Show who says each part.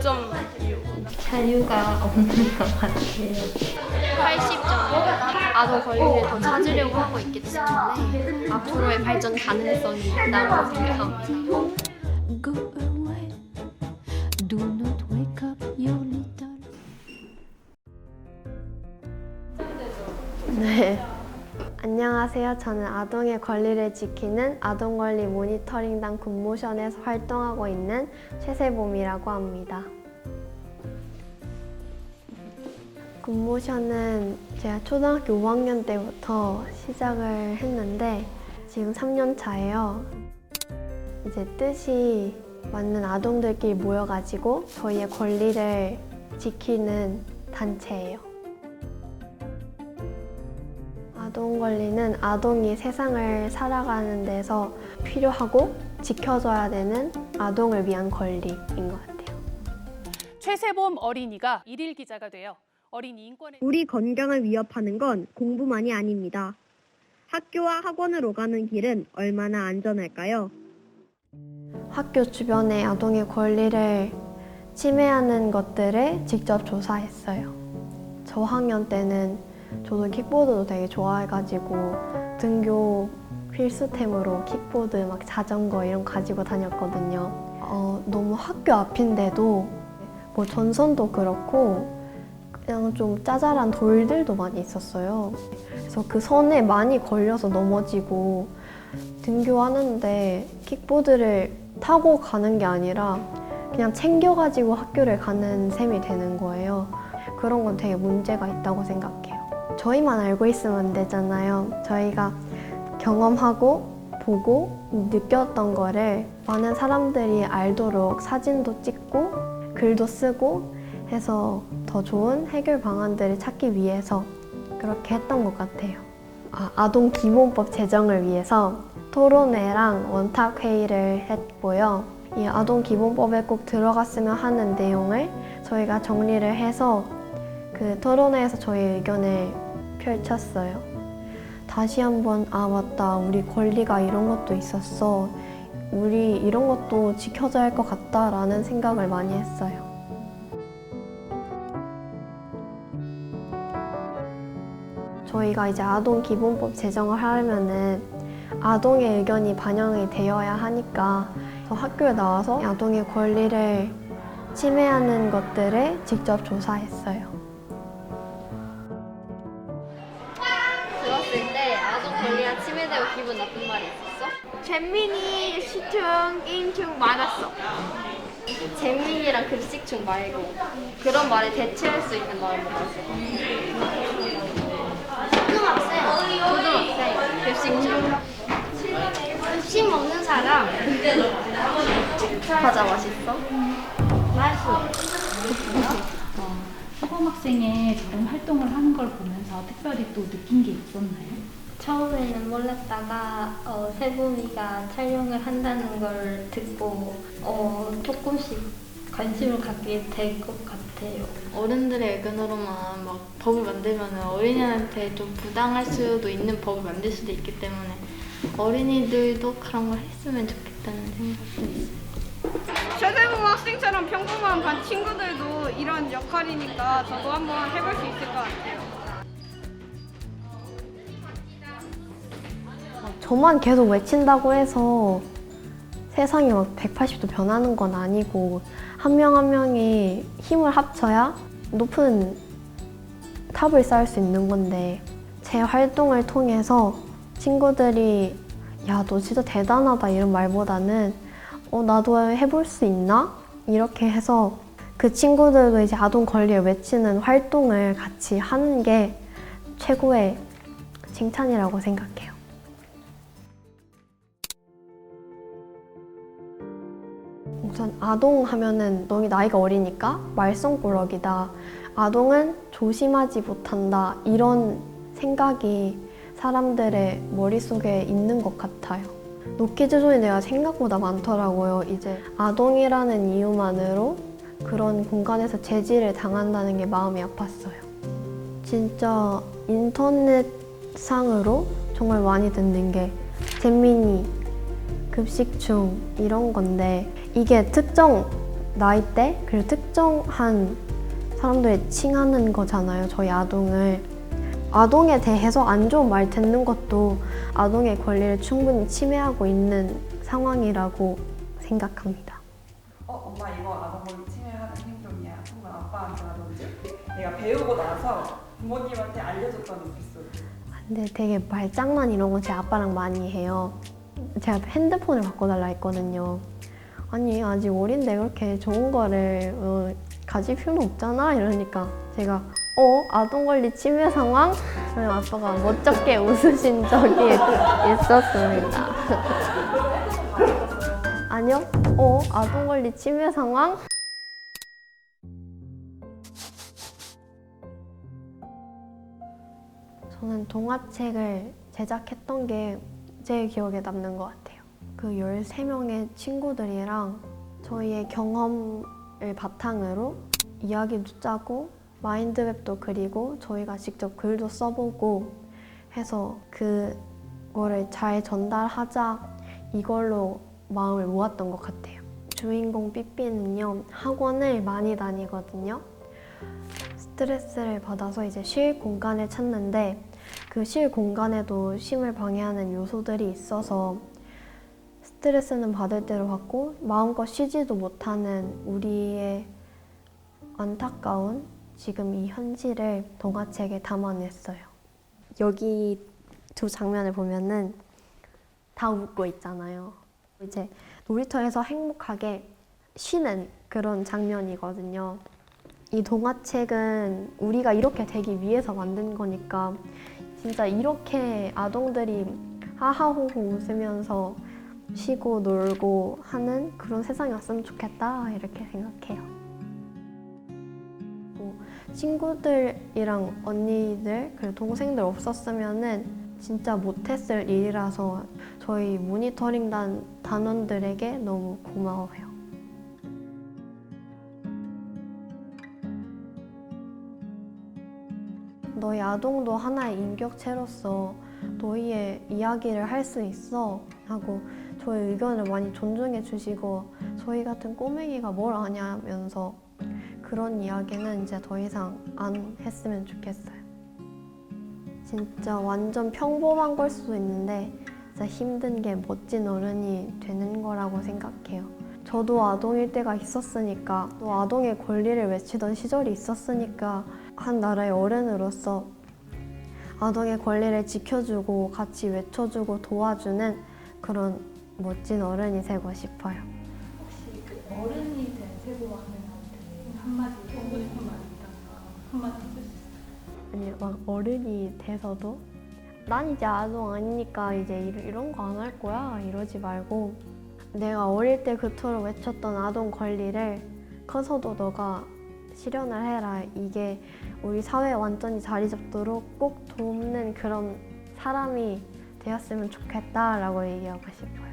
Speaker 1: 점?
Speaker 2: 어, 90점이요. 90점
Speaker 3: 자유가 없는 것 같아요.
Speaker 2: 80점. 아동 권리를 더 찾으려고 하고 있기 때문에 앞으로의 발전 가능성이 있다고 생각합니다.
Speaker 4: Go away. Do not wake up your little.
Speaker 5: 네. 안녕하세요. 저는 아동의 권리를 지키는 아동권리 모니터링단 군모션에서 활동하고 있는 최세봄이라고 합니다. 군모션은 제가 초등학교 5학년 때부터 시작을 했는데 지금 3년 차예요. 이제 뜻이 맞는 아동들끼리 모여가지고 저희의 권리를 지키는 단체예요. 아동 권리는 아동이 세상을 살아가는 데서 필요하고 지켜줘야 되는 아동을 위한 권리인 것 같아요.
Speaker 1: 최세범 어린이가 일일 기자가 되어 어린이 인권에
Speaker 5: 우리 건강을 위협하는 건 공부만이 아닙니다. 학교와 학원을 오가는 길은 얼마나 안전할까요? 학교 주변의 아동의 권리를 침해하는 것들을 직접 조사했어요. 저학년 때는 저도 킥보드도 되게 좋아해가지고 등교 필수템으로 킥보드, 막 자전거 이런 거 가지고 다녔거든요. 어, 너무 학교 앞인데도 뭐 전선도 그렇고 그냥 좀 짜잘한 돌들도 많이 있었어요. 그래서 그 선에 많이 걸려서 넘어지고 등교하는데 킥보드를 타고 가는 게 아니라 그냥 챙겨가지고 학교를 가는 셈이 되는 거예요. 그런 건 되게 문제가 있다고 생각해요. 저희만 알고 있으면 안 되잖아요. 저희가 경험하고 보고 느꼈던 거를 많은 사람들이 알도록 사진도 찍고 글도 쓰고 해서 더 좋은 해결 방안들을 찾기 위해서 그렇게 했던 것 같아요. 아, 아동 기본법 제정을 위해서 토론회랑 원탁 회의를 했고요. 이 아동 기본법에 꼭 들어갔으면 하는 내용을 저희가 정리를 해서 그 토론회에서 저희 의견을 펼쳤어요. 다시 한번 아 맞다 우리 권리가 이런 것도 있었어 우리 이런 것도 지켜줘야 할 것 같다라는 생각을 많이 했어요. 저희가 이제 아동 기본법 제정을 하려면은 아동의 의견이 반영이 되어야 하니까 저 학교에 나와서 아동의 권리를 침해하는 것들을 직접 조사했어요.
Speaker 2: 침해되고 기분 나쁜 말이 있었어? 잼민이 시중 게임 중 많았어. 잼민이랑 급식 중 말고 그런 말에 대체할 수 있는 말은 뭐가 있어? 초등학생. 초등학생. 급식 중. 급식 먹는 사람. 과자 맛있어? 맛있어.
Speaker 6: 사범 학생의 저런 활동을 하는 걸 보면서 특별히 또 느낀 게 있었나요?
Speaker 3: 처음에는 몰랐다가 어, 세범이가 촬영을 한다는 걸 듣고 어, 조금씩 관심을 갖게 될 것 같아요.
Speaker 7: 어른들의 의견으로만 막 법을 만들면 어린이한테 좀 부당할 수도 있는 법을 만들 수도 있기 때문에 어린이들도 그런 걸 했으면 좋겠다는 생각도 있어요.
Speaker 2: 최대봉 학생처럼 평범한 반 친구들도 이런 역할이니까 저도 한번 해볼 수 있을 것 같아요.
Speaker 5: 저만 계속 외친다고 해서 세상이 막 180도 변하는 건 아니고 한명한 명이 힘을 합쳐야 높은 탑을 쌓을 수 있는 건데 제 활동을 통해서 친구들이 야 너 진짜 대단하다 이런 말보다는 어 나도 해볼 수 있나 이렇게 해서 그 친구들도 이제 아동 권리를 외치는 활동을 같이 하는 게 최고의 칭찬이라고 생각해요. 우선 아동 하면은 너희 나이가 어리니까 말썽꾸러기다. 아동은 조심하지 못한다. 이런 생각이 사람들의 머릿속에 있는 것 같아요. 노키즈 존이 내가 생각보다 많더라고요. 이제 아동이라는 이유만으로 그런 공간에서 제지를 당한다는 게 마음이 아팠어요. 진짜 인터넷상으로 정말 많이 듣는 게 잼민이, 급식 중 이런 건데 이게 특정 나이대 그리고 특정한 사람들에 칭하는 거잖아요. 저희 아동을 아동에 대해서 안 좋은 말 듣는 것도 아동의 권리를 충분히 침해하고 있는 상황이라고 생각합니다.
Speaker 8: 어, 엄마 이거 아동 권리 침해하는 행동이야. 한번 아빠한테 하든지 내가 배우고 나서 부모님한테 알려줬던 에피소드.
Speaker 5: 근데 되게 말장난 이런 건제 아빠랑 많이 해요. 제가 핸드폰을 바꿔달라 했거든요. 아니 아직 어린데 그렇게 좋은 거를 어, 가질 필요는 없잖아 이러니까 제가 어 아동 권리 침해 상황? 그럼 아빠가 멋쩍게 웃으신 적이 있었습니다. 아니요. 어 아동 권리 침해 상황? 저는 동화책을 제작했던 게 제일 기억에 남는 것 같아요. 그 13명의 친구들이랑 저희의 경험을 바탕으로 이야기도 짜고 마인드맵도 그리고 저희가 직접 글도 써보고 해서 그거를 잘 전달하자 이걸로 마음을 모았던 것 같아요. 주인공 삐삐는요 학원을 많이 다니거든요. 스트레스를 받아서 이제 쉴 공간을 찾는데 그 쉴 공간에도 쉼을 방해하는 요소들이 있어서 스트레스는 받을 대로 받고 마음껏 쉬지도 못하는 우리의 안타까운 지금 이 현실을 동화책에 담아냈어요. 여기 두 장면을 보면은 다 웃고 있잖아요. 이제 놀이터에서 행복하게 쉬는 그런 장면이거든요. 이 동화책은 우리가 이렇게 되기 위해서 만든 거니까 진짜 이렇게 아동들이 하하호호 웃으면서 쉬고 놀고 하는 그런 세상이 왔으면 좋겠다 이렇게 생각해요. 뭐 친구들이랑 언니들 그리고 동생들 없었으면은 진짜 못했을 일이라서 저희 모니터링단 단원들에게 너무 고마워요. 너희 아동도 하나의 인격체로서 너희의 이야기를 할 수 있어 하고 저희 의견을 많이 존중해 주시고 저희 같은 꼬맹이가 뭘 아냐면서 그런 이야기는 이제 더 이상 안 했으면 좋겠어요. 진짜 완전 평범한 걸 수도 있는데 진짜 힘든 게 멋진 어른이 되는 거라고 생각해요. 저도 아동일 때가 있었으니까 또 아동의 권리를 외치던 시절이 있었으니까 한 나라의 어른으로서 아동의 권리를 지켜주고 같이 외쳐주고 도와주는 그런 멋진 어른이 되고 싶어요.
Speaker 6: 혹시 그 어른이 된 세고학년한테 한마디 하고 싶은 말이 있다면 한마디 해줄 수 있어요?
Speaker 5: 아니 막 어른이 돼서도 난 이제 아동 아니니까 이제 이- 이런 거 안 할 거야 이러지 말고 내가 어릴 때 그토록 외쳤던 아동 권리를 커서도 너가 실현을 해라 이게 우리 사회에 완전히 자리 잡도록 꼭 돕는 그런 사람이 되었으면 좋겠다라고 얘기하고 싶어요.